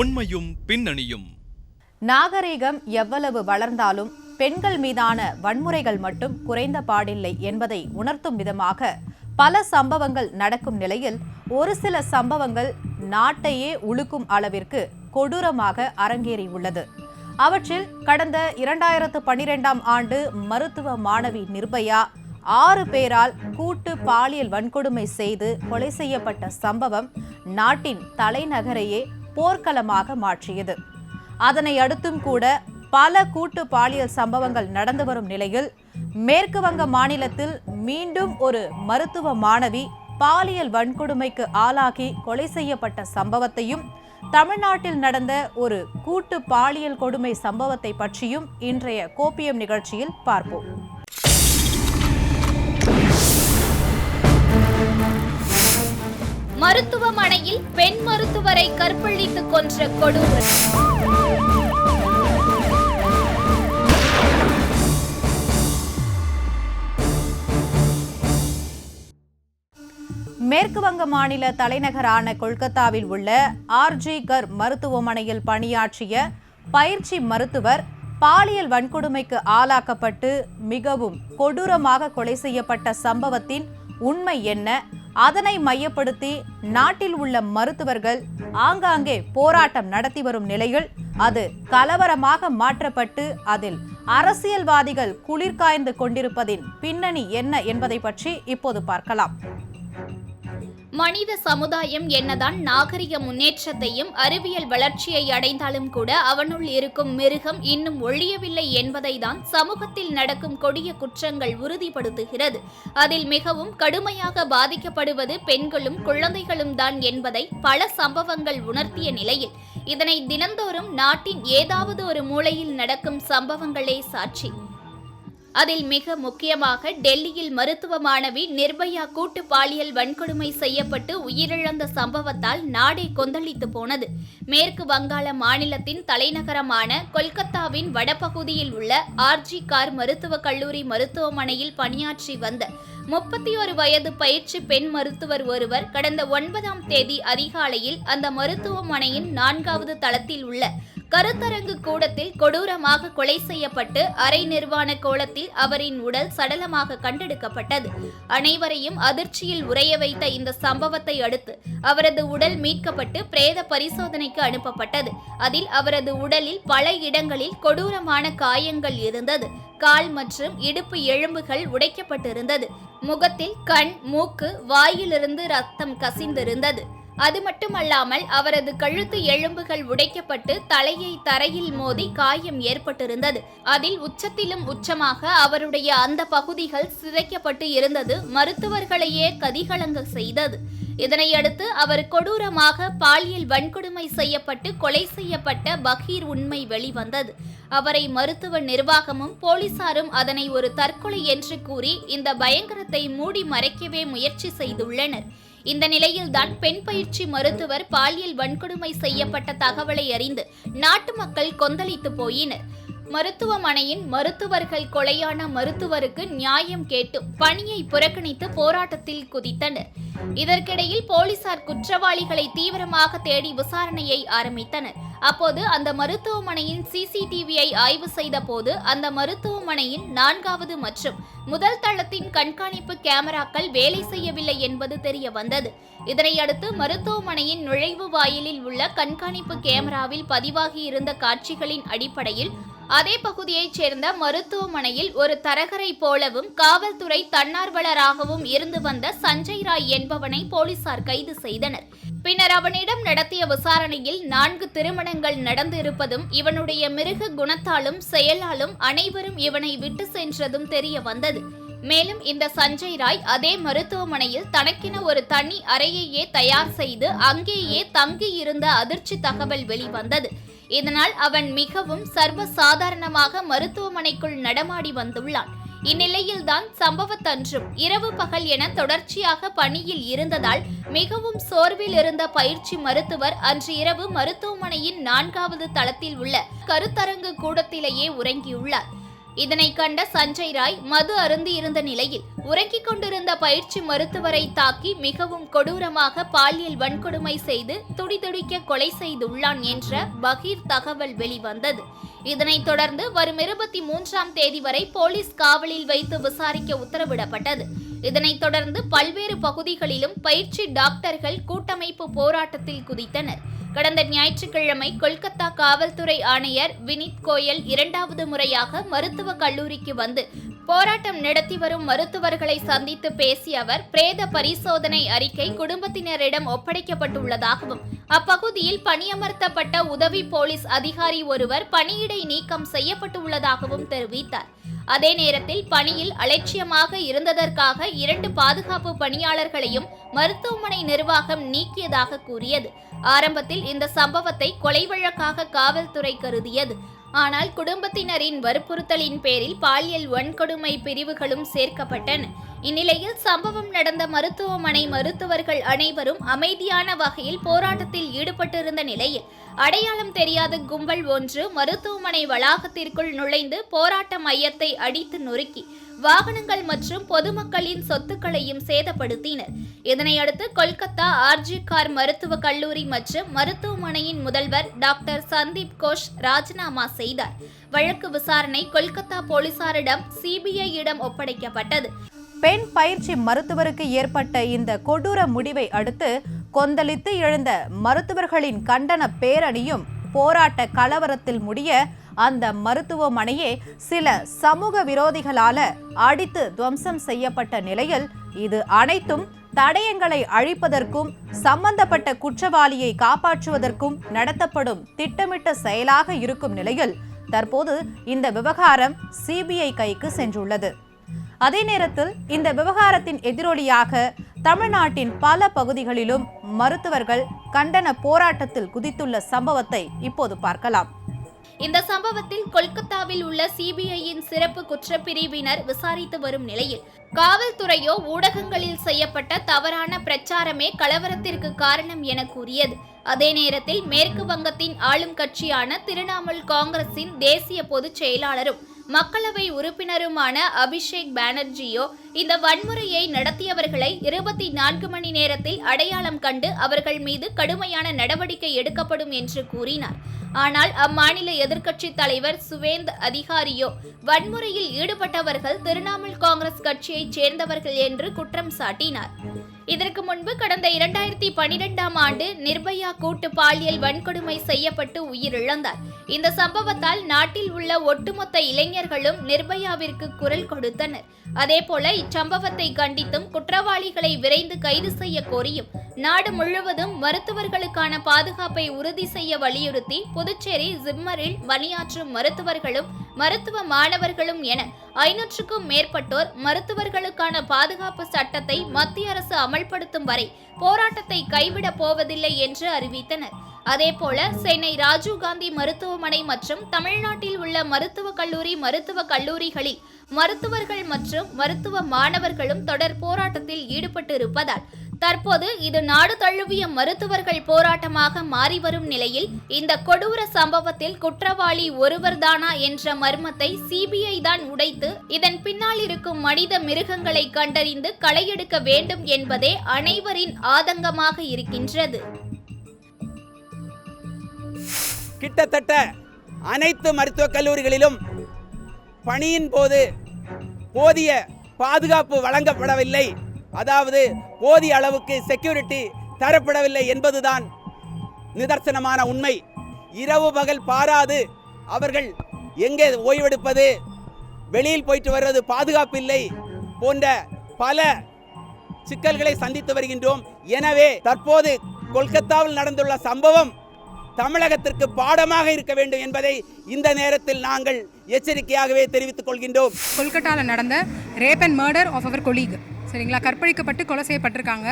உண்மையும் பின்னணியும். நாகரீகம் எவ்வளவு வளர்ந்தாலும் பெண்கள் மீதான வன்முறைகள் மட்டும் குறைந்த பாடில்லை என்பதை உணர்த்தும் விதமாக பல சம்பவங்கள் நடக்கும் நிலையில் ஒரு சில சம்பவங்கள் நாட்டையே உழுக்கும் அளவிற்கு கொடூரமாக அரங்கேறியுள்ளது அவற்றில் கடந்த இரண்டாயிரத்து பனிரெண்டாம் ஆண்டு மருத்துவ மாணவி நிர்பயா ஆறு பேரால் கூட்டு பாலியல் வன்கொடுமை செய்து கொலை செய்யப்பட்ட சம்பவம் நாட்டின் தலைநகரையே போர்க்களமாக மாற்றியது. அதனை அடுத்தும் கூட பல கூட்டு பாலியல் சம்பவங்கள் நடந்து வரும் நிலையில் மேற்கு வங்க மாநிலத்தில் மீண்டும் ஒரு மருத்துவ மாணவி பாலியல் வன்கொடுமைக்கு ஆளாகி கொலை செய்யப்பட்ட சம்பவத்தையும் தமிழ்நாட்டில் நடந்த ஒரு கூட்டு பாலியல் கொடுமை சம்பவத்தை பற்றியும் இன்றைய கோப்பியம் நிகழ்ச்சியில் பார்ப்போம். மருத்துவமனையில் பெண் மருத்துவரை கற்பழித்து கொன்ற கொடூரம் மேற்கு வங்க மாநில தலைநகரான கொல்கத்தாவில் உள்ள ஆர்ஜி கர் மருத்துவமனையில் பணியாற்றிய பயிற்சி மருத்துவர் பாலியல் வன்கொடுமைக்கு ஆளாக்கப்பட்டு மிகவும் கொடூரமாக கொலை செய்யப்பட்ட சம்பவத்தின் உண்மை என்ன? அதனை மையப்படுத்தி நாட்டில் உள்ள மருத்துவர்கள் ஆங்காங்கே போராட்டம் நடத்தி வரும் நிலையில் அது கலவரமாக மாற்றப்பட்டு அதில் அரசியல்வாதிகள் குளிர்காய்ந்து கொண்டிருப்பதின் பின்னணி என்ன என்பதை பற்றி இப்போது பார்க்கலாம். மனித சமுதாயம் என்னதான் நாகரிக முன்னேற்றத்தையும் அறிவியல் வளர்ச்சியை அடைந்தாலும் கூட அவனுள் இருக்கும் மிருகம் இன்னும் ஒழியவில்லை என்பதை தான் சமூகத்தில் நடக்கும் கொடிய குற்றங்கள் உறுதிப்படுத்துகிறது. அதில் மிகவும் கடுமையாக பாதிக்கப்படுவது பெண்களும் குழந்தைகளும் தான் என்பதை பல சம்பவங்கள் உணர்த்திய நிலையில் இதனை தினந்தோறும் நாட்டின் ஏதாவது ஒரு மூலையில் நடக்கும் சம்பவங்களே சாட்சி. அதில் மிக முக்கியமாக டெல்லியில் மருத்துவ மாணவி நிர்பயா கூட்டு பாலியல் வன்கொடுமை செய்யப்பட்டு உயிரிழந்த சம்பவத்தால் நாடே கொந்தளித்து போனது. மேற்கு வங்காள மாநிலத்தின் தலைநகரமான கொல்கத்தாவின் வடபகுதியில் உள்ள ஆர்ஜி கார் மருத்துவக் கல்லூரி மருத்துவமனையில் பணியாற்றி வந்த முப்பத்தி ஒரு வயது பயிற்சி பெண் மருத்துவர் ஒருவர் கடந்த ஒன்பதாம் தேதி அதிகாலையில் அந்த மருத்துவமனையின் நான்காவது தளத்தில் உள்ள கருத்தரங்கு கூடத்தில் கொடூரமாக கொலை செய்யப்பட்டு அரை நிர்வாண கோலத்தில் அவரின் உடல் சடலமாக கண்டெடுக்கப்பட்டது. அனைவரையும் அதிர்ச்சியில் உறைய வைத்த இந்த சம்பவத்தை அடுத்து அவரது உடல் மீட்கப்பட்டு பிரேத பரிசோதனைக்கு அனுப்பப்பட்டது. அதில் அவரது உடலில் பல இடங்களில் கொடூரமான காயங்கள் இருந்தது. கால் மற்றும் இடுப்பு எலும்புகள் உடைக்கப்பட்டிருந்தது. முகத்தில் கண் மூக்கு வாயிலிருந்து ரத்தம் கசிந்திருந்தது. அது மட்டுமல்லாமல் அவரது கழுத்து எலும்புகள் உடைக்கப்பட்டு தலையை தரையில் மோதி காயம் ஏற்பட்டிருந்தது. அதில் உச்சத்திலும் உச்சமாக அவருடைய அந்த பகுதிகள் சிதைக்கப்பட்டு இருந்தது. மருத்துவர்களையே கதிகலங்க செய்தது. இதனையடுத்து அவர் கொடூரமாக பாலியல் வன்கொடுமை செய்யப்பட்டு கொலை செய்யப்பட்ட பகீர் உண்மை வெளிவந்தது. அவரை மருத்துவ நிர்வாகமும் போலீசாரும் அதனை ஒரு தற்கொலை என்று கூறி இந்த பயங்கரத்தை மூடி மறைக்கவே முயற்சி செய்துள்ளனர். இந்த நிலையில்தான் பெண் பயிற்சி மருத்துவர் பாலியல் வன்கொடுமை செய்யப்பட்ட தகவலை அறிந்து நாட்டு மக்கள் கொந்தளித்து போயினர். மருத்துவமனையின் மருத்துவர்கள் கொலையான மருத்துவருக்கு நியாயம் கேட்டு பணியை புறக்கணித்து போராட்டத்தில் குதித்தனர். இதற்கிடையில் போலீசார் குற்றவாளிகளை தீவிரமாக தேடி விசாரணையை ஆரம்பித்தனர். அப்போது அந்த மருத்துவமனையின் சிசிடிவியை ஆய்வு செய்த போது அந்த மருத்துவமனையின் நான்காவது மற்றும் முதல் தளத்தின் கண்காணிப்பு கேமராக்கள் வேலை செய்யவில்லை என்பது தெரிய வந்தது. இதனையடுத்து மருத்துவமனையின் நுழைவு வாயிலில் உள்ள கண்காணிப்பு கேமராவில் பதிவாகி இருந்த காட்சிகளின் அடிப்படையில் அதே பகுதியைச் சேர்ந்த மருத்துவமனையில் ஒரு தரகரை போலவும் காவல்துறை தன்னார்வலராகவும் இருந்து வந்த சஞ்சய் ராய் என்பவனை போலீசார் கைது செய்தனர். பின்னர் அவனிடம் நடத்திய விசாரணையில் நான்கு திருமணங்கள் நடந்திருப்பதும் இவனுடைய மிருக குணத்தாலும் செயலாலும் அனைவரும் இவனை விட்டு சென்றதும் தெரிய வந்தது. மேலும் இந்த சஞ்சய் ராய் அதே மருத்துவமனையில் தனக்கென ஒரு தனி அறையையே தயார் செய்து அங்கேயே தங்கி இருந்த அதிர்ச்சி தகவல் வெளிவந்தது. இதனால் அவன் மிகவும் சர்வ சாதாரணமாக மருத்துவமனைக்குள் நடமாடி வந்துள்ளான். இந்நிலையில்தான் சம்பவத்தன்றும் இரவு பகல் என தொடர்ச்சியாக பணியில் இருந்ததால் மிகவும் சோர்வில் இருந்த பயிற்சி மருத்துவர் அன்று இரவு மருத்துவமனையின் நான்காவது தளத்தில் உள்ள கருத்தரங்கு கூடத்திலேயே உறங்கியுள்ளார். இதனை கண்ட சஞ்சய் ராய் மது அருந்தி இருந்த நிலையில் உறங்கிக் கொண்டிருந்த பயிற்சி மருத்துவரை தாக்கி மிகவும் கொடூரமாக பாலியல் வன்கொடுமை செய்து துடிதுடிக்க கொலை செய்துள்ளான் என்ற பகீர் தகவல் வெளிவந்தது. இதனைத் தொடர்ந்து வரும் இருபத்தி மூன்றாம் தேதி வரை போலீஸ் காவலில் வைத்து விசாரிக்க உத்தரவிடப்பட்டது. இதனைத் தொடர்ந்து பல்வேறு பகுதிகளிலும் பயிற்சி டாக்டர்கள் கூட்டமைப்பு போராட்டத்தில் குதித்தனர். கடந்த ஞாயிற்றுக்கிழமை கொல்கத்தா காவல்துறை ஆணையர் வினித் கோயல் இரண்டாவது முறையாக மருத்துவக் கல்லூரிக்கு வந்து போராட்டம் நடத்தி வரும் மருத்துவர்களை சந்தித்து பேசிய அவர் பிரேத பரிசோதனை அறிக்கை குடும்பத்தினரிடம் ஒப்படைக்கப்பட்டுள்ளதாகவும் அப்பகுதியில் பணியமர்த்தப்பட்ட உதவி போலீஸ் அதிகாரி ஒருவர் பணியிடை நீக்கம் செய்யப்பட்டுள்ளதாகவும் தெரிவித்தார். அதே நேரத்தில் பணியில் அலட்சியமாக இருந்ததற்காக இரண்டு பாதுகாப்பு பணியாளர்களையும் மருத்துவமனை நிர்வாகம் நீக்கியதாக கூறியது. ஆரம்பத்தில் இந்த சம்பவத்தை கொலை வழக்காக காவல்துறை கருதியது. ஆனால் குடும்பத்தினரின் வற்புறுத்தலின் பேரில் பாலியல் வன்கொடுமை பிரிவுகளும் சேர்க்கப்பட்டன. இந்நிலையில் சம்பவம் நடந்த மருத்துவமனை மருத்துவர்கள் அனைவரும் அமைதியான வகையில் போராட்டத்தில் ஈடுபட்டிருந்த நிலையில் அடையாளம் தெரியாத கும்பல் ஒன்று மருத்துவமனை வளாகத்திற்குள் நுழைந்து போராட்ட மையத்தை அடித்து நொறுக்கி வாகனங்கள் மற்றும் பொதுமக்களின் சொத்துக்களையும் சேதப்படுத்தினர். இதனையடுத்து கொல்கத்தா ஆர்ஜி கார் மருத்துவக் கல்லூரி மற்றும் மருத்துவமனையின் முதல்வர் டாக்டர் சந்தீப் கோஷ் ராஜினாமா செய்தார். வழக்கு விசாரணை கொல்கத்தா போலீசாரிடம் சிபிஐயிடம் ஒப்படைக்கப்பட்டது. பெண் பயிற்சி மருத்துவருக்கு ஏற்பட்ட இந்த கொடூர முடிவை அடுத்து கொந்தளித்து எழுந்த மருத்துவர்களின் கண்டன பேரணியும் போராட்ட கலவரத்தில் முடிய அந்த மருத்துவமனையே சில சமூக விரோதிகளால அடித்து துவம்சம் செய்யப்பட்ட நிலையில் இது அனைத்தும் தடயங்களை அழிப்பதற்கும் சம்பந்தப்பட்ட குற்றவாளியை காப்பாற்றுவதற்கும் நடத்தப்படும் திட்டமிட்ட செயலாக இருக்கும் நிலையில் தற்போது இந்த விவகாரம் சிபிஐ கைக்கு சென்றுள்ளது. அதே நேரத்தில் இந்த விவகாரத்தின் எதிரொலியாக தமிழ்நாட்டின் பல பகுதிகளிலும் மருத்துவர்கள் கண்டன போராட்டத்தில் குதித்துள்ள சம்பவத்தை இப்போது பார்க்கலாம். இந்த சம்பவத்தில் கொல்கத்தாவில் உள்ள சிபிஐயின் சிறப்பு குற்றப்பிரிவினர் விசாரித்து வரும் நிலையில் காவல்துறையோ ஊடகங்களில் செய்யப்பட்ட தவறான பிரச்சாரமே கலவரத்திற்கு காரணம் என கூறியது. அதே நேரத்தில் மேற்கு வங்கத்தின் ஆளும் கட்சியான திரிணாமுல் காங்கிரசின் தேசிய பொதுச் செயலாளரும் மக்களவை உறுப்பினருமான அபிஷேக் பானர்ஜியோ இந்த வன்முறையை நடத்தியவர்களை இருபத்தி நான்கு மணி நேரத்தில் அடையாளம் கண்டு அவர்கள் மீது கடுமையான நடவடிக்கை எடுக்கப்படும் என்று கூறினார். ஆனால் அம்மாநில எதிர்க்கட்சித் தலைவர் சுவேந்த் அதிகாரியோ வன்முறையில் ஈடுபட்டவர்கள் திரிணாமுல் காங்கிரஸ் கட்சியைச் சேர்ந்தவர்கள் என்று குற்றம் சாட்டினார். இதற்கு முன்பு கடந்த இரண்டாயிரத்தி பனிரெண்டாம் ஆண்டு நிர்பயா கூட்டு பாலியல் வன்கொடுமை செய்யப்பட்டு உயிரிழந்தார். இந்த சம்பவத்தால் நாட்டில் உள்ள ஒட்டுமொத்த இளைஞர்களும் நிர்பயாவிற்கு குரல் கொடுத்தனர். அதேபோல இச்சம்பவத்தை கண்டித்தும் குற்றவாளிகளை விரைந்து கைது செய்ய கோரியும் நாடு முழுவதும் மருத்துவர்களுக்கான பாதுகாப்பை உறுதி செய்ய வலியுறுத்தி புதுச்சேரி ஜிம்மரில் பணியாற்றும் மருத்துவர்களும் மருத்துவ மாணவர்களும் என ஐநூற்றுக்கும் மேற்பட்டோர் மருத்துவர்களுக்கான பாதுகாப்பு சட்டத்தை மத்திய அரசு அமல்படுத்தும் வரை போராட்டத்தை கைவிடப் போவதில்லை என்று அறிவித்தனர். அதேபோல சென்னை ராஜீவ்காந்தி மருத்துவமனை மற்றும் தமிழ்நாட்டில் உள்ள மருத்துவக் கல்லூரி மருத்துவக் கல்லூரிகளில் மருத்துவர்கள் மற்றும் மருத்துவ மாணவர்களும் தொடர் போராட்டத்தில் ஈடுபட்டு இருப்பதால் தற்போது இது நாடு தழுவிய மருத்துவர்கள் போராட்டமாக மாறி வரும் நிலையில் இந்த கொடூர சம்பவத்தில் குற்றவாளி ஒருவர்தானா என்ற மர்மத்தை சிபிஐ தான் உடைத்து இதன் பின்னால் இருக்கும் மனித மிருகங்களை கண்டறிந்து களையெடுக்க வேண்டும் என்பதே அனைவரின் ஆதங்கமாக இருக்கின்றது. கிட்டத்தட்ட அனைத்து மருத்துவக் கல்லூரிகளிலும் பணியின் போது போதிய பாதுகாப்பு வழங்கப்படவில்லை. அதாவது போதிய அளவுக்கு செக்யூரிட்டி தரப்படவில்லை என்பதுதான் நிதர்சனமான உண்மை. இரவு பகல் பாராது. அவர்கள் எங்கே ஓய்வெடுப்பது? வெளியில் போயிட்டு வருவது பாதுகாப்பு இல்லை போன்ற பல சிக்கல்களை சந்தித்து வருகின்றோம். எனவே தற்போது கொல்கத்தாவில் நடந்துள்ள சம்பவம் தமிழகத்திற்கு பாடமாக இருக்க வேண்டும் என்பதை இந்த நேரத்தில் நாங்கள் எச்சரிக்கையாகவே தெரிவித்துக் கொள்கின்றோம். கொல்கட்டாவில் நடந்த ரேப் அண்ட் மர்டர் ஆஃப் அவர் கொலீக் சரிங்களா? கற்பழிக்கப்பட்டு கொலை செய்யப்பட்டிருக்காங்க.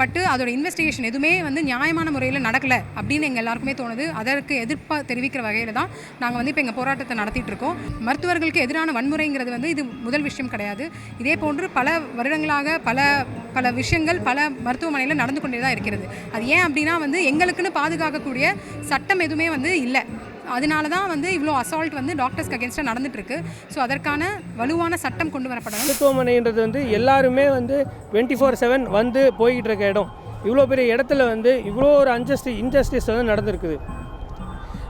பட்டு அதோட இன்வெஸ்டிகேஷன் எதுவுமே வந்து நியாயமான முறையில் நடக்கலை அப்படின்னு எங்கள் எல்லாருக்குமே தோணுது. அதற்கு எதிர்ப்பாக தெரிவிக்கிற வகையில் தான் நாங்கள் வந்து இப்போ எங்கள் போராட்டத்தை நடத்திட்டு இருக்கோம். மருத்துவர்களுக்கு எதிரான வன்முறைங்கிறது வந்து இது முதல் விஷயம் கிடையாது. இதே போன்று பல வருடங்களாக பல பல விஷயங்கள் பல மருத்துவமனையில் நடந்து கொண்டே தான் இருக்கிறது. அது ஏன் அப்படின்னா வந்து எங்களுக்குன்னு பாதுகாக்கக்கூடிய சட்டம் எதுவுமே வந்து இல்லை. அதனால தான் வந்து இவ்வளோ அசால்ட் வந்து டாக்டர்ஸ்க்கு அகேன்ஸ்டாக நடந்துட்டுருக்கு. ஸோ அதற்கான வலுவான சட்டம் கொண்டு வரப்படணும். மருத்துவமனைன்றது வந்து எல்லாருமே வந்து டுவெண்ட்டி ஃபோர் செவன் வந்து போய்கிட்டு இருக்க இடம். இவ்வளோ பெரிய இடத்துல வந்து இவ்வளோ ஒரு அன்ஜஸ்டி இன்ஜஸ்டிஸ் வந்து நடந்திருக்குது.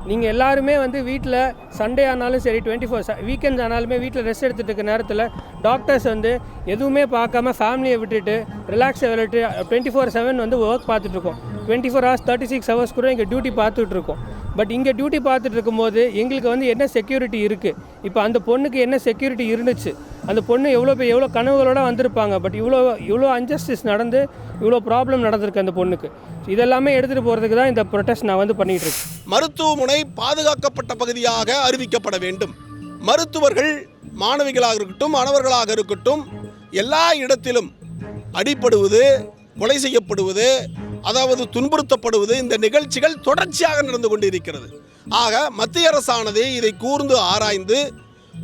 நீங்கள் எல்லாருமே வந்து வீட்டில் சண்டே ஆனாலும் சரி டுவெண்ட்டி ஃபோர் வீக்கெண்ட்ஸ் ஆனாலுமே வீட்டில் ரெஸ்ட் எடுத்துகிட்டு இருக்க நேரத்தில் டாக்டர்ஸ் வந்து எதுவுமே பார்க்காம ஃபேமிலியை விட்டுட்டு ரிலாக்ஸை விளையாட்டு டுவெண்ட்டி ஃபோர் செவன் வந்து ஒர்க் பார்த்துட்ருக்கோம் twenty four hours thirty six hours கூட இங்கே டியூட்டி பார்த்துட்ருக்கோம் பட் இங்கே டியூட்டி பார்த்துட்டு இருக்கும்போது எங்களுக்கு வந்து என்ன செக்யூரிட்டி இருக்குது இப்போ அந்த பொண்ணுக்கு என்ன செக்யூரிட்டி இருந்துச்சு? அந்த பொண்ணு எவ்வளோ பேர் எவ்வளோ கனவுகளோடு வந்திருப்பாங்க? பட் இவ்வளோ இவ்வளோ அன்ஜஸ்டிஸ் நடந்து இவ்வளோ ப்ராப்ளம் நடந்திருக்கு அந்த பொண்ணுக்கு. இதெல்லாமே எடுத்துகிட்டு போகிறதுக்கு தான் இந்த ப்ரொட்டஸ்ட் நான் வந்து பண்ணிகிட்டு இருக்கேன். மருத்துவமனை பாதுகாக்கப்பட்ட பகுதியாக அறிவிக்கப்பட வேண்டும். மருத்துவர்கள் மாணவிகளாக இருக்கட்டும் மாணவர்களாக இருக்கட்டும் எல்லா இடத்திலும் அடிப்படுவது கொலை செய்யப்படுவது அதாவது துன்புறுத்தப்படுவது இந்த நிகழ்ச்சிகள் தொடர்ச்சியாக நடந்து கொண்டிருக்கிறது. ஆக மத்திய அரசானது இதை கூர்ந்து ஆராய்ந்து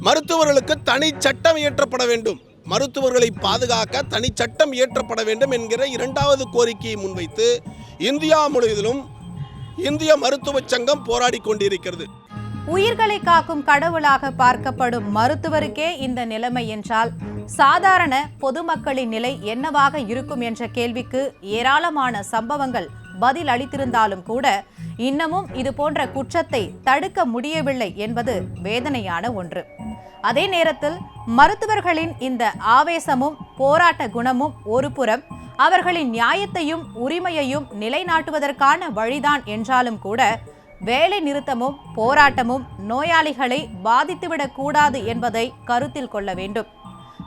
மருத்துவர்களுக்கு தனி சட்டம் இயற்றப்பட வேண்டும். மருத்துவர்களை பாதுகாக்க தனி சட்டம் இயற்றப்பட வேண்டும் என்கிற இரண்டாவது கோரிக்கையை முன்வைத்து இந்தியா முழுவதிலும் இந்திய மருத்துவச் சங்கம் போராடி கொண்டிருக்கிறது. உயிர்களை காக்கும் கடவுளாக பார்க்கப்படும் மருத்துவருக்கே இந்த நிலைமை என்றால் சாதாரண பொதுமக்களின் நிலை என்னவாக இருக்கும் என்ற கேள்விக்கு ஏராளமான சம்பவங்கள் பதில் அளித்திருந்தாலும் கூட இன்னமும் இது போன்ற குற்றத்தை தடுக்க முடியவில்லை என்பது வேதனையான ஒன்று. அதே நேரத்தில் மருத்துவர்களின் இந்த ஆவேசமும் போராட்ட குணமும் ஒருபுறம் அவர்களின் நியாயத்தையும் உரிமையையும் நிலைநாட்டுவதற்கான வழிதான் என்றாலும் கூட வேலை நிறுத்தமும் போராட்டமும் நோயாளிகளை பாதித்துவிடக்கூடாது என்பதை கருத்தில் கொள்ள வேண்டும்.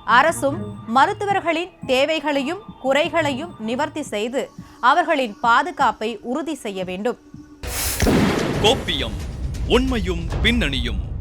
அரசும் மருத்துவர்களின் தேவைகளையும் குறைகளையும் நிவர்த்தி செய்து அவர்களின் பாதுகாப்பை உறுதி செய்ய வேண்டும். கோப்பியம் உண்மையும் பின்னணியும்.